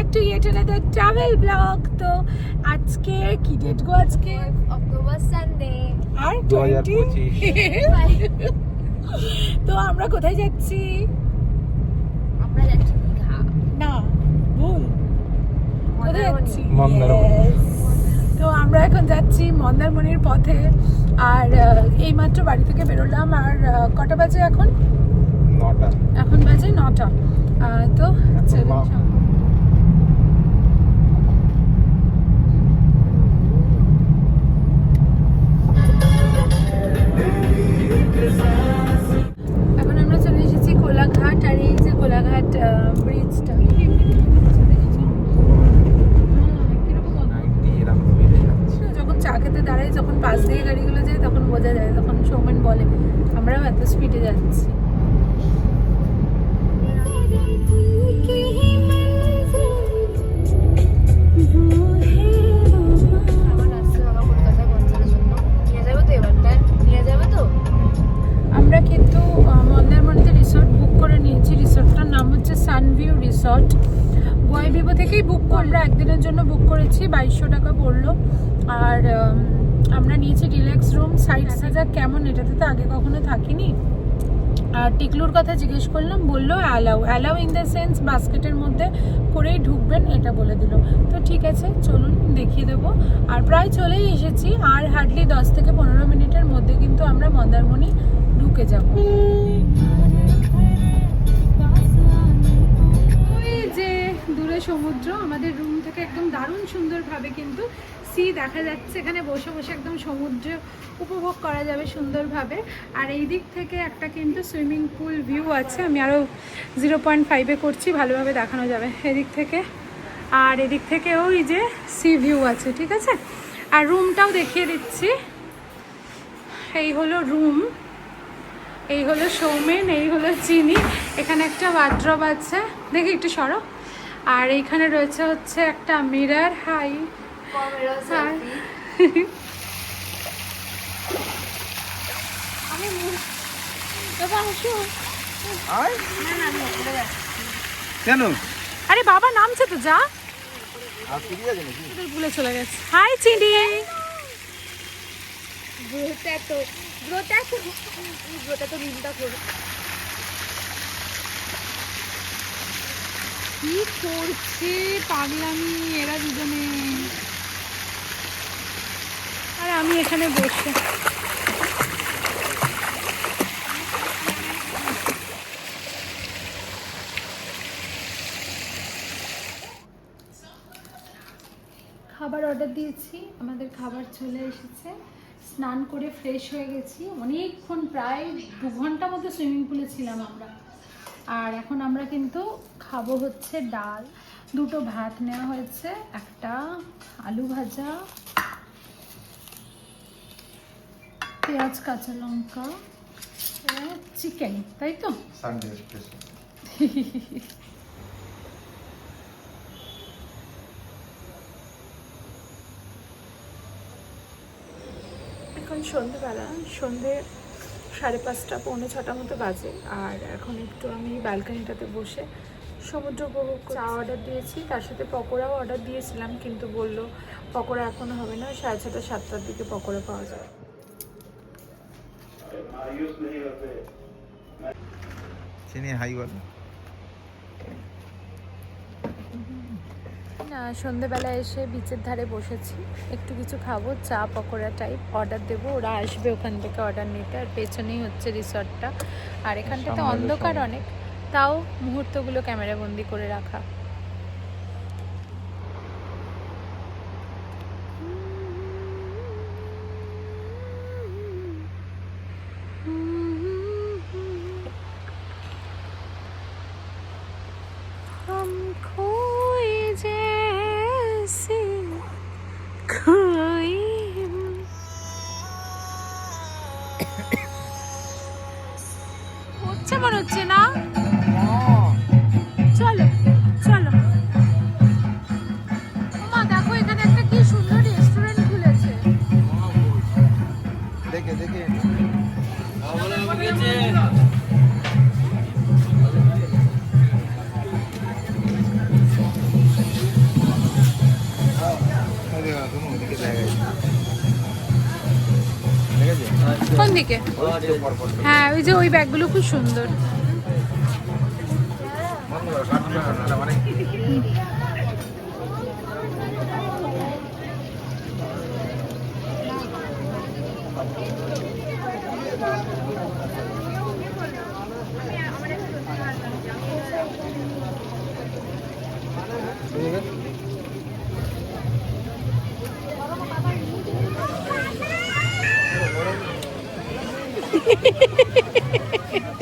Back to yet another travel blog তো আজকে কি ডেট গো আজকে? অক্টোবর সানডে আর দু হাজার 20 তো আমরা কোথায় যাচ্ছি? আমরা যাচ্ছি দীঘা। না ভুল। কোথায় যাচ্ছি? মন্দারমণি। তো আমরা এখন যাচ্ছি মন্দারমণির পথে। আর এইমাত্র বাড়ি থেকে বেরোলাম। আর কটা বাজে এখন? এখন বাজে নটা। তো চলুন এখন আমরা চলে এসেছি কোলাঘাট আর এই যে কোলাঘাট ব্রিজটা যখন চা খেতে দাঁড়াই যখন পাশ দিয়ে গাড়িগুলো যায় তখন বোঝা যায় তখন সৌমেন বলে আমরাও এত স্পিডে যাচ্ছি। আমরা একদিনের জন্য বুক করেছি বাইশশো টাকা পড়ল। আর আমরা নিয়েছি রিল্যাক্স রুম সাইড সাজা কেমন এটাতে তো আগে কখনো থাকিনি। আর টিকলুর কথা জিজ্ঞেস করলাম বলল allow allow in the sense বাস্কেটের মধ্যে করেই ঢুকবেন এটা বলে দিল। তো ঠিক আছে চলুন দেখিয়ে দেবো। আর প্রায় চলেই এসেছি আর হার্ডলি দশ থেকে পনেরো মিনিটের মধ্যে কিন্তু আমরা মন্দারমণি ঢুকে যাব। সমুদ্র, আমাদের রুম থেকে একদম দারুণ সুন্দরভাবে কিন্তু সি দেখা যাচ্ছে। এখানে বসে বসে একদম সমুদ্র উপভোগ করা যাবে সুন্দরভাবে। আর এই দিক থেকে একটা কিন্তু সুইমিং পুল ভিউ আছে, আমি আরও জিরো পয়েন্ট ফাইভে করছি, ভালোভাবে দেখানো যাবে এদিক থেকে। আর এদিক থেকে ওই যে সি ভিউ আছে, ঠিক আছে? আর রুমটাও দেখিয়ে দিচ্ছি। এই হলো রুম এই হলো সৌমেন, এই হলো চিনি। এখানে একটা বাথরব আছে। দেখি একটু সরো। আর এইখানে রয়েছে হচ্ছে একটা মিরার। হাই। কেন? আরে বাবা নামছে তো যা। ভুলে চলে গেছে। হাই চিনি ব্রোটা তো ব্রোটা তো ব্রোটা তো রিমটা করে কি করছে পাগলামি? এরা দুজনে। আর আমি এখানে বসে। খাবার অর্ডার দিয়েছি। আমাদের খাবার চলে এসেছে। স্নান করে ফ্রেশ হয়ে গেছি। অনেকক্ষণ, প্রায় দু ঘণ্টা মতো সুইমিং পুলে ছিলাম আমরা। আর এখন আমরা কিন্তু খাব হচ্ছে ডাল। দুটো ভাত নেওয়া হয়েছে একটা আলু ভাজা পেঁয়াজ কাঁচা লঙ্কা চিকেন তাই তো? সানডে স্পেশাল এখন সন্ধেবেলা সন্ধে সাড়ে পাঁচটা পৌনে ছটা মতো বাজে। আর এখন একটু আমি ব্যালকানিটাতে বসে সমুদ্র উপভোগ করে চা অর্ডার দিয়েছি তার সাথে পকোড়াও অর্ডার দিয়েছিলাম কিন্তু বলল পকোড়া এখনও হবে না সাড়ে ছটা সাতটার দিকে পকোড়া পাওয়া যাবে। চিনি হাই বল সন্ধেবেলা এসে বিচের ধারে বসেছি। একটু কিছু খাব চা পকোড়া টাইপ অর্ডার দেবো। ওরা আসবে ওখান থেকে অর্ডার নিতে। আর পেছনেই হচ্ছে রিসর্টটা আর এখানটাতে অন্ধকার অনেক। তাও মুহূর্তগুলো ক্যামেরাবন্দি করে রাখা। থেকে হ্যাঁ ওই যে ওই ব্যাগগুলো খুব সুন্দর।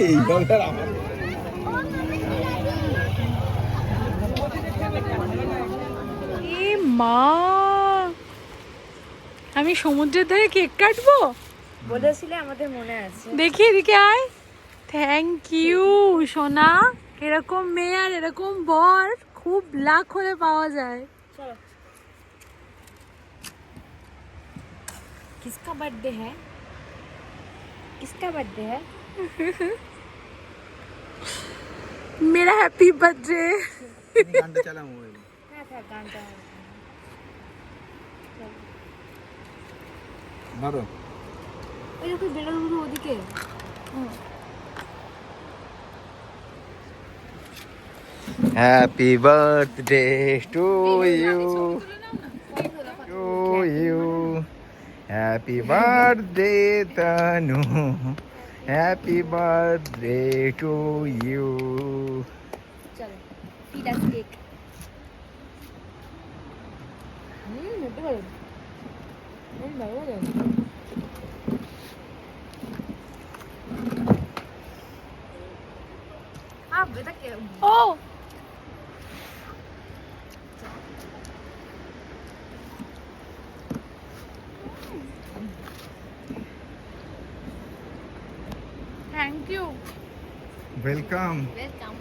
এই গঙ্গার আমার এ মা আমি সমুদ্রের ধারে কেক কাটবো বলেছিলে আমাদের মনে আছে দেখি এদিকে আয় থ্যাংক ইউ সোনা এরকম মেয়ে আর এরকম বর খুব লাখ হলে পাওয়া যায় চলো किसका बर्थडे है किसका बर्थडे है मेरा हैप्पी बर्थडे গানটা চালাম ওই হ্যাঁ থাক গানটা ধরো ওই দেখো বেলুনগুলো ওদিকে happy birthday to you to you Happy birthday, Tanu. Happy birthday to you. Oh! Thank you welcome welcome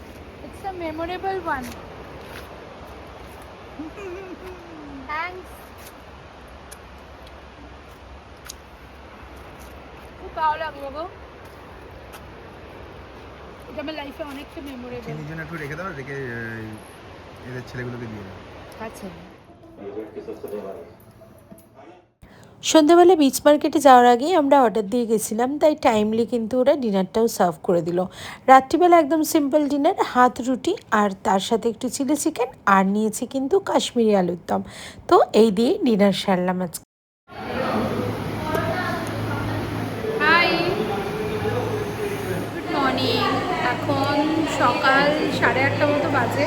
It's a memorable one. Thanks খুব ভালো লাগল গো। এটা আমার লাইফে অনেকটা মেমোরেবল চিনির জন্য একটু রেখে দাও রেখে এদের ছেলেগুলোকে দিয়ে দাও। আচ্ছা। সন্ধ্যাবেলা বিচ মার্কেটে যাওয়ার আগেই আমরা অর্ডার দিয়ে গেছিলাম, তাই টাইমলি কিন্তু ওরা ডিনারটাও সার্ভ করে দিল। রাত্রিবেলা একদম সিম্পল ডিনার হাত রুটি আর তার সাথে একটু চিলি চিকেন আর নিয়েছি কিন্তু কাশ্মীরি আলুর দম। তো এই দিয়ে ডিনার সারলাম আজকে। এখন সকাল সাড়ে আটটা মতো বাজে।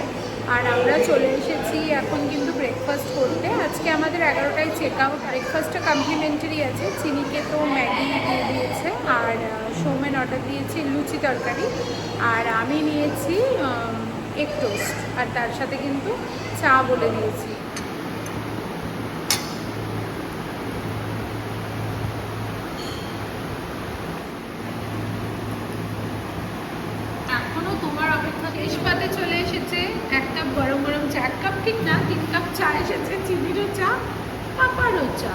আর আমরা চলে এসেছি এখন কিন্তু ব্রেকফাস্ট করতে। আজকে আমাদের এগারোটায় চেক আউট ব্রেকফাস্টটা কমপ্লিমেন্টারি আছে। চিনিকে তো ম্যাগি দিয়ে দিয়েছে, আর সৌমেন অর্ডার দিয়েছি লুচি তরকারি। আর আমি নিয়েছি এগ টোস্ট আর তার সাথে কিন্তু চা বলে দিয়েছি। চা এসেছে চিনিরও চা পাপারও চা।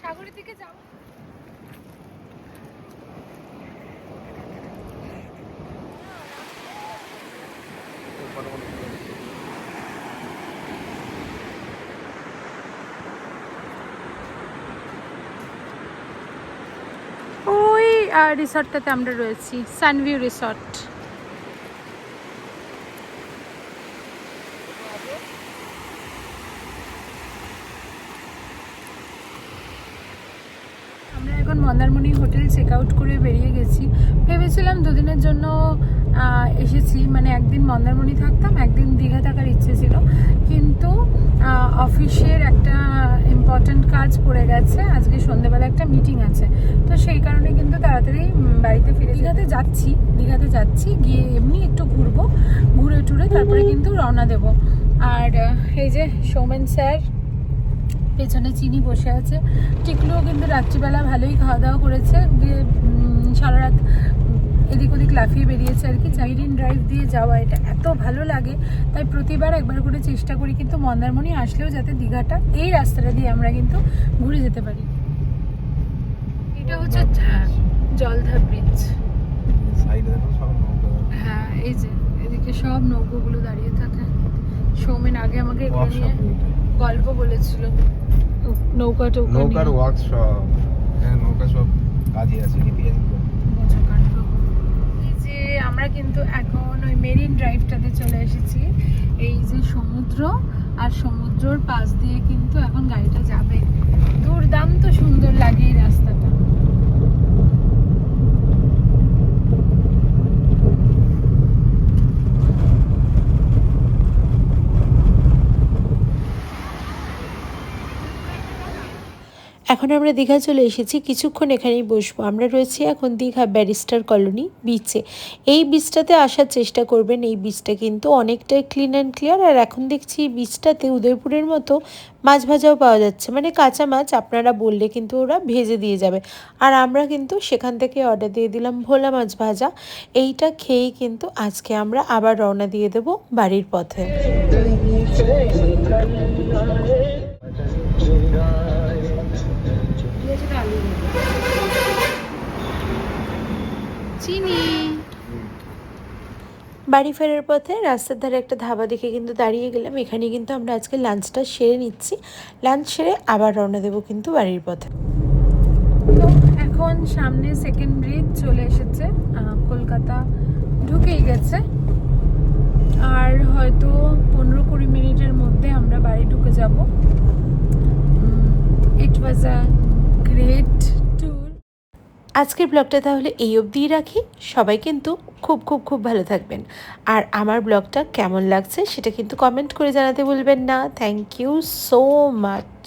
সাগরের দিকে যাও। ওই রিসর্টটাতে আমরা রয়েছি সানভিউ রিসর্ট আমরা এখন মন্দারমণি হোটেল চেক আউট করে বেরিয়ে গেছি। ভেবেছিলাম দুদিনের জন্য এসেছি। মানে একদিন মন্দারমণি থাকতাম একদিন দীঘা থাকার ইচ্ছে ছিল। কিন্তু অফিসের একটা ইম্পর্ট্যান্ট কাজ পড়ে গেছে। আজকে সন্ধ্যেবেলা একটা মিটিং আছে। তো সেই কারণে কিন্তু তাড়াতাড়ি বাড়িতে ফিরে দীঘাতে যাচ্ছি দীঘাতে যাচ্ছি। গিয়ে এমনি একটু ঘুরবো ঘুরে টুরে তারপরে কিন্তু রওনা দেব। আর এই যে সৌমেন স্যার পেছনে চিনি বসে আছে। টিকলুও কিন্তু রাত্রিবেলা ভালোই খাওয়া দাওয়া করেছে। দিয়ে সারা রাত এদিক ওদিক লাফিয়ে বেরিয়েছে আর কি। চাইরিন ড্রাইভ দিয়ে যাওয়া এটা এত ভালো লাগে। তাই প্রতিবার একবার করে চেষ্টা করি কিন্তু মন্দারমণি আসলেও যাতে দীঘাটা এই রাস্তাটা দিয়ে আমরা কিন্তু ঘুরে যেতে পারি। এটা হচ্ছে জলধা ব্রিজ হ্যাঁ এই যে এদিকে সব নৌকোগুলো দাঁড়িয়ে থাকে। সৌমেন আগে আমাকে এগুলো নিয়ে গল্প বলেছিল। নৌকা টৌকা নৌকার ওয়ার্কশপ হ্যাঁ নৌকা সব কাজে আছে এই যে আমরা কিন্তু এখন ওই মেরিন ড্রাইভটাতে চলে এসেছি। এই যে সমুদ্র আর সমুদ্রর পাশ দিয়ে কিন্তু এখন গাড়িটা যাবে। দুর্দান্ত সুন্দর লাগে এই রাস্তাটা। এখন আমরা দীঘা চলে এসেছি, কিছুক্ষণ এখানেই বসবো। আমরা রয়েছি এখন দীঘা ব্যারিস্টার কলোনি বিচে এই বিচটাতে আসার চেষ্টা করবেন, এই বিচটা কিন্তু অনেকটাই ক্লিন অ্যান্ড ক্লিয়ার আর এখন দেখছি বিচটাতে উদয়পুরের মতো মাছ ভাজাও পাওয়া যাচ্ছে। মানে কাঁচা মাছ আপনারা বললে কিন্তু ওরা ভেজে দিয়ে যাবে। আর আমরা কিন্তু সেখান থেকে অর্ডার দিয়ে দিলাম ভোলা মাছ ভাজা। এইটা খেয়েই কিন্তু আজকে আমরা আবার রওনা দিয়ে দেব বাড়ির পথে। চিনি। বাড়ি ফেরার পথে রাস্তার ধারে একটা ধাবা দেখে কিন্তু দাঁড়িয়ে গেলাম। এখানে কিন্তু আমরা আজকে লাঞ্চটা সেরে নিচ্ছি। লাঞ্চ সেরে আবার রওনা দেবো কিন্তু বাড়ির পথে। তো এখন সামনে সেকেন্ড ব্রিজ চলে এসেছে। কলকাতা ঢুকেই গেছে। আর হয়তো পনেরো কুড়ি মিনিটের মধ্যে আমরা বাড়ি ঢুকে যাব। ইট ওয়াজ আ গ্রেট ট্যুর আজকের ব্লগটা তাহলে এই অবধিই রাখি। সবাই কিন্তু খুব খুব খুব ভালো থাকবেন। আর আমার ব্লগটা কেমন লাগছে সেটা কিন্তু কমেন্ট করে জানাতে ভুলবেন না। Thank you so much